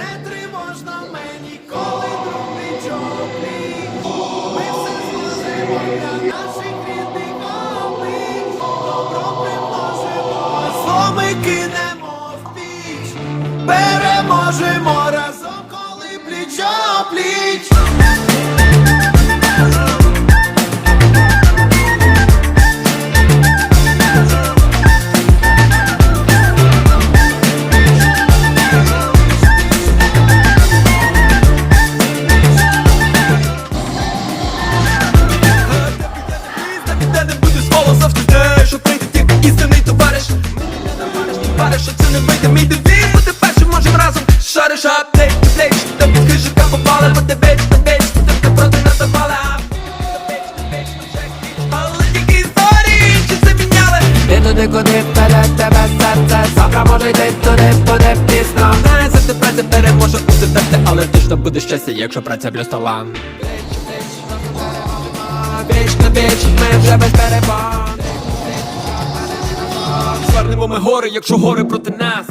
Не тривожно мені, коли друг пліч. Ми все служимо для наших рідних. Добро примножимо, а ми кинемо в піч. Переможемо разом, коли пліч опліч. Товариш, що це не вийде Мій девіз бути першим, можем разом Шариш аптеч, плеч, тобі з хижака попали Бо ти віч, ти проти нас запали Але тільки історії, чи заміняли Ти туди, куди вперед тебе серце Завтра може йти туди, буде пізно Знає, завжди праця переможе усе терти Але точно буде щастя, якщо праця плюс талант Біч на біч, ми вже без перебон Звернемо ми гори, якщо гори проти нас